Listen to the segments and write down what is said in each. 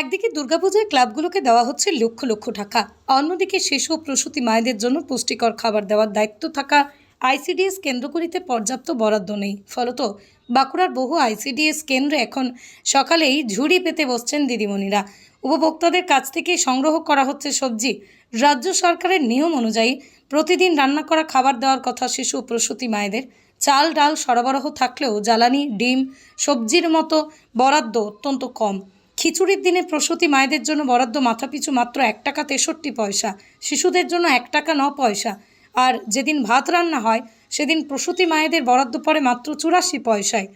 একদিকে দুর্গাপূজায় ক্লাবগুলোকে দেওয়া হচ্ছে লক্ষ লক্ষ টাকা। অন্যদিকে শিশু প্রসূতি মায়েদের জন্য পুষ্টিকর খাবার দেওয়ার দায়িত্ব থাকা আইসিডিএস কেন্দ্রগুলিতে পর্যাপ্ত বরাদ্দ নেই। ফলত বাঁকুড়ার বহু আইসিডিএস কেন্দ্রে এখন সকালেই ঝুড়ি পেতে বসছেন দিদিমণিরা। উপভোক্তাদের কাছ থেকে সংগ্রহ করা হচ্ছে সবজি। রাজ্য সরকারের নিয়ম অনুযায়ী প্রতিদিন রান্না করা খাবার দেওয়ার কথা শিশু প্রসূতি মায়েদের। চাল, ডাল সরবরাহ থাকলেও জ্বালানি, ডিম, সবজির মতো বরাদ্দ অত্যন্ত কম। খিচুড়ির দিনে প্রসূতি মায়েদের জন্য বরাদ্দ মাথাপিছু মাত্র এক টাকা তেষট্টি পয়সা, শিশুদের জন্য এক টাকা ন পয়সা। আর যেদিন ভাত রান্না হয়, সেদিন প্রসূতি মায়েদের বরাদ্দ পড়ে মাত্র চুরাশি পয়সায়।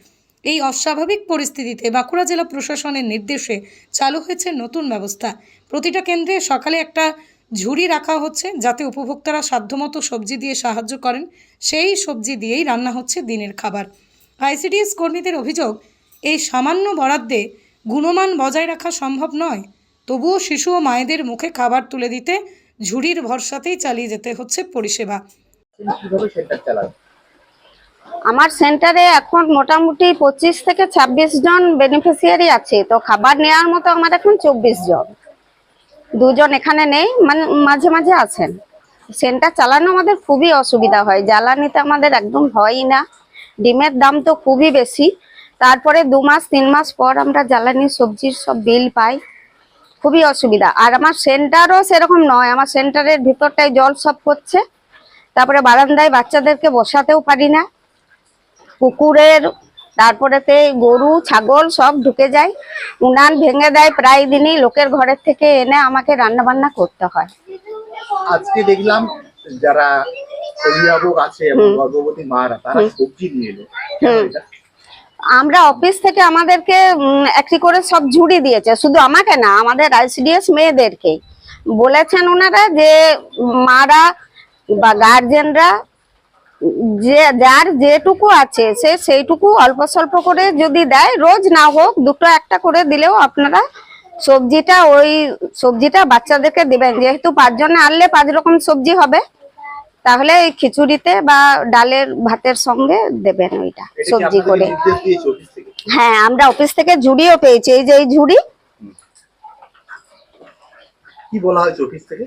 এই অস্বাভাবিক পরিস্থিতিতে বাঁকুড়া জেলা প্রশাসনের নির্দেশে চালু হয়েছে নতুন ব্যবস্থা। প্রতিটা কেন্দ্রে সকালে একটা ঝুড়ি রাখা হচ্ছে, যাতে উপভোক্তারা সাধ্যমতো সবজি দিয়ে সাহায্য করেন। সেই সবজি দিয়েই রান্না হচ্ছে দিনের খাবার। আইসিডিএস কর্মীদের অভিযোগ, এই সামান্য বরাদ্দে গুণমান বজায় রাখা সম্ভব নয়। তবুও শিশু ও মায়েদের মুখে খাবার তুলে দিতে ঝুড়ির ভরসাতেই চালিয়ে যেতে হচ্ছে পরিষেবা। আমার সেন্টারে এখন মোটামুটি পঁচিশ থেকে ছাব্বিশ জন বেনিফিশিয়ারি আছে তো খাবার নেওয়ার মতো আমার এখন চব্বিশ জন। দুজন এখানে নেই মানে মাঝে মাঝে আছেন। সেন্টার চালানো আমাদের খুবই অসুবিধা হয় জ্বালানিতে আমাদের একদম হয়ই না। ডিমের দাম তো খুবই বেশি তারপরে দু মাস তিন মাস পর আমরা জ্বালানি সবজির সব বিল পাই। খুবই অসুবিধা। আর আমার সেন্টারও সেরকম নয়। আমার সেন্টারের ভিতরটায় জল সব করছে তারপরে বারান্দায় বাচ্চাদেরকে বসাতেও পারি না। কুকুরের তারপরেতে গরু ছাগল সব ঢুকে যায়। উনান ভেঙে দেয় প্রায় দিনই। লোকের ঘরের থেকে এনে আমাকে রান্না বান্না করতে হয়। আজকে দেখলাম যারা অভিভাবক আছে এবং গর্ভবতী মারা তারা সবজি নিয়ে এলো? আমরা অফিস থেকে আমাদেরকে একটি করে সব ঝুড়ি দিয়েছে। শুধু আমাকে না, আমাদের আইসিডিএস মেয়েদেরকে বলেছেন ওনারা যে মারা বা গার্জেনরা যে, যার যেটুকু আছে, সে সেইটুকু অল্প স্বল্প করে যদি দেয়, রোজ না হোক, দুটো একটা করে দিলেও আপনারা সবজিটা ওই সবজিটা বাচ্চাদেরকে দিবেন। যেহেতু পাঁচজনে আনলে পাঁচ রকম সবজি হবে। তাহলে এই খিচুড়িতে বা ডালের ভাতের সঙ্গে দেবেন ওইটা সবজি করে। হ্যাঁ আমরা অফিস থেকে ঝুড়িও পেয়েছি এই যে এই ঝুড়ি। কি বলা হয়েছে অফিস থেকে?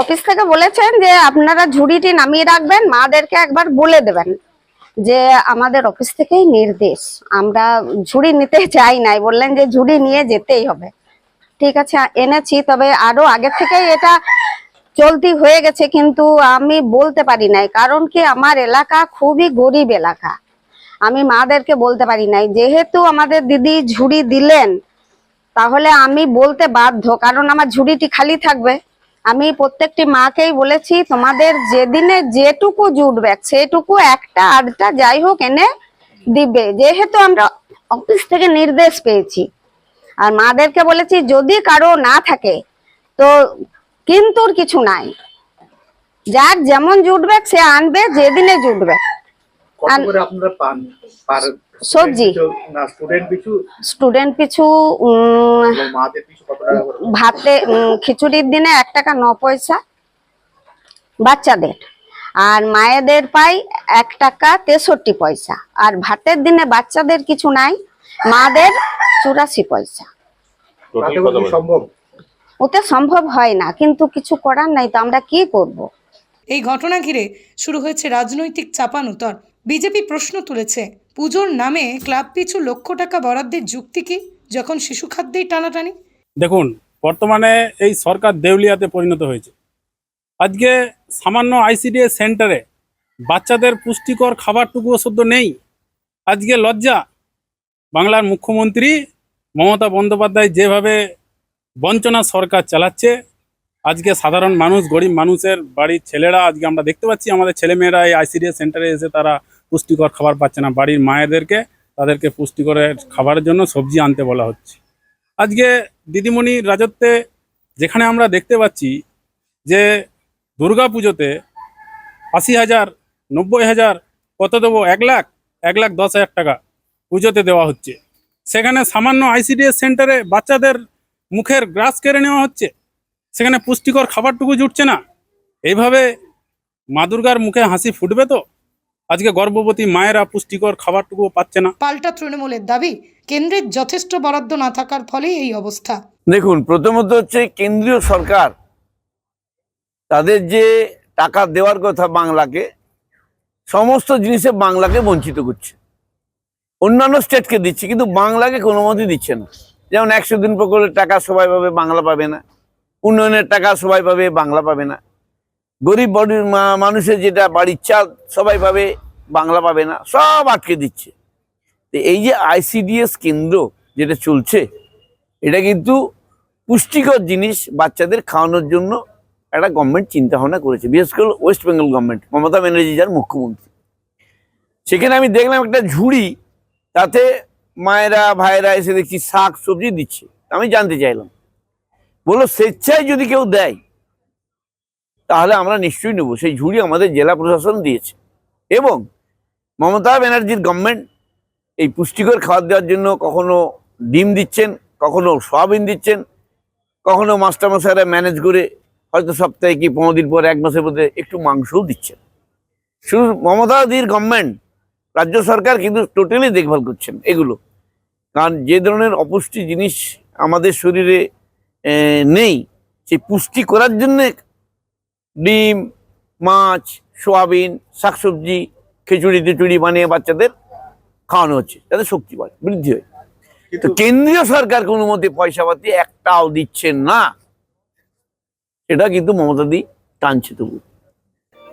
অফিস থেকে বলেছেন যে আপনারা ঝুড়িটি নামিয়ে রাখবেন মাদেরকে একবার বলে দেবেন যে আমাদের অফিস থেকেই নির্দেশ। আমরা ঝুড়ি নিতে চাই নাই বললেন যে ঝুড়ি নিয়ে যেতেই হবে। ঠিক আছে এনেছি তবে আরও আগে থেকেই এটা চলতি হয়ে গেছে, কিন্তু আমি বলতে পারি নাই। কারণ কি, আমার এলাকা খুবই গরিব এলাকা। আমি মাদেরকে বলতে পারি নাই। যেহেতু আমাদের দিদি ঝুড়ি দিলেন, তাহলে আমি বলতে বাধ্য। কারণ আমার ঝুড়িটি খালি থাকবে। আমি প্রত্যেকটি মাকেই বলেছি, তোমাদের যেদিনে যেটুকু জুটবে সেটুকু একটা আধটা যাই হোক, এনে দিবে। যেহেতু আমরা অফিস থেকে নির্দেশ পেয়েছি। আর মাদেরকে বলেছি, যদি কারও না থাকে, তো কিন্তুর কিছু নাই। যার যেমন জুটবে সে আনবে যেদিনে জুটবে। আর- করে আপনারা পান? পার সবজি? স্টুডেন্ট পিছু স্টুডেন্ট পিছু উম, এবং মাদের পিছু কত টাকা করে? ভাতে খিচুড়ির দিনে এক টাকা ন পয়সা বাচ্চাদের। আর মায়েদের পাই এক টাকা তেষট্টি পয়সা। আর ভাতের দিনে বাচ্চাদের কিছু নাই মাদের চুরাশি পয়সা। সম্ভব? ওতে সম্ভব হয় না কিন্তু কিছু করার নাই তো আমরা কি করব। এই ঘটনা ঘিরে শুরু হয়েছে রাজনৈতিক চাপানুতর। বিজেপি প্রশ্ন তুলেছে পুজোর নামে ক্লাব পিছু লক্ষ টাকা বরাদ্দের যুক্তি কি যখন শিশু খাদ্যেই টানাটানি? দেখুন বর্তমানে এই সরকার দেউলিয়াতে পরিণত হয়েছে। আজকে সামান্য আইসিডিএস সেন্টারে বাচ্চাদের পুষ্টিকর খাবারটুকু সদ্য নেই। আজকে লজ্জা বাংলার মুখ্যমন্ত্রী মমতা বন্দ্যোপাধ্যায় যেভাবে বঞ্চনা সরকার চালাচ্ছে। আজকে সাধারণ মানুষ, গরিব মানুষের বাড়ির ছেলেরা আজকে আমরা দেখতে পাচ্ছি, আমাদের ছেলেমেয়েরা এই আইসিডিএস সেন্টারে এসে তারা পুষ্টিকর খাবার পাচ্ছে না। বাড়ির মায়েদেরকে, তাদেরকে পুষ্টিকরের খাবারের জন্য সবজি আনতে বলা হচ্ছে। আজকে দিদিমণির রাজত্বে যেখানে আমরা দেখতে পাচ্ছি যে দুর্গা পুজোতে আশি হাজার, নব্বই হাজার কত দেবো এক লাখ এক লাখ দশ হাজার টাকা পুজোতে দেওয়া হচ্ছে। সেখানে সামান্য আইসিডিএস সেন্টারে বাচ্চাদের মুখের গ্রাস কেড়ে নেওয়া হচ্ছে। সেখানে পুষ্টিকর খাবারটুকু জুটছে না। এইভাবে মা দুর্গার মুখে হাসি ফুটবে তো? আজকে গর্ভবতী মায়েরা পুষ্টিকর খাবারটুকুও পাচ্ছে না। পাল্টা তৃণমূলের দাবি কেন্দ্রের যথেষ্ট বরাদ্দ না থাকার ফলে এই অবস্থা। দেখুন প্রথমত হচ্ছে কেন্দ্রীয় সরকার তাদের যে টাকা দেওয়ার কথা বাংলাকে সমস্ত জিনিসে বাংলাকে বঞ্চিত করছে। অন্যান্য স্টেটকে দিচ্ছে কিন্তু বাংলাকে কোনো মতেই দিচ্ছে না। যেমন একশো দিন প্রকল্পের টাকা সবাই পাবে, বাংলা পাবে না। উন্নয়নের টাকা সবাই পাবে, বাংলা পাবে না। গরিব বডির মানুষের যেটা বাড়ির চাল সবাই পাবে, বাংলা পাবে না। সব আটকে দিচ্ছে। তো এই যে আইসিডিএস কেন্দ্র যেটা চলছে, এটা কিন্তু পুষ্টিকর জিনিস বাচ্চাদের খাওয়ানোর জন্য একটা গভর্নমেন্ট চিন্তা ভাবনা করেছে। বিশেষ করে ওয়েস্ট বেঙ্গল গভর্নমেন্ট মমতা ব্যানার্জি যার মুখ্যমন্ত্রী। সেখানে আমি দেখলাম একটা ঝুড়ি, তাতে মায়েরা ভাইরা এসে দেখছি শাক সবজি দিচ্ছে। আমি জানতে চাইলাম। বলল, স্বেচ্ছায় যদি কেউ দেয়, তাহলে আমরা নিশ্চয়ই নেব। সেই ঝুড়ি আমাদের জেলা প্রশাসন দিয়েছে। এবং মমতা ব্যানার্জির গভর্নমেন্ট এই পুষ্টিকর খাবার দেওয়ার জন্য কখনো ডিম দিচ্ছেন, কখনো সয়াবিন দিচ্ছেন, কখনো মাস্টারমশাইরা ম্যানেজ করে হয়তো সপ্তাহে কি পনেরো দিন পর এক মাসের মধ্যে একটু মাংসও দিচ্ছেন। শুধু মমতাদির গভর্নমেন্ট রাজ্য সরকার কিন্তু টোটালি দেখভাল করছেন এগুলো। কারণ যে ধরনের অপুষ্টি জিনিস আমাদের শরীরে নেই সেই পুষ্টি করার জন্যে ডিম মাছ সোয়াবিন শাকসবজি খিচুড়ি টিচুড়ি বানিয়ে বাচ্চাদের খাওয়ানো হচ্ছে যাতে শক্তি বাড়ে বৃদ্ধি হয়। তো কেন্দ্রীয় সরকার কোনো মতে পয়সা পাতি একটাও দিচ্ছেন না সেটা কিন্তু মমতা দি টানছে তবু।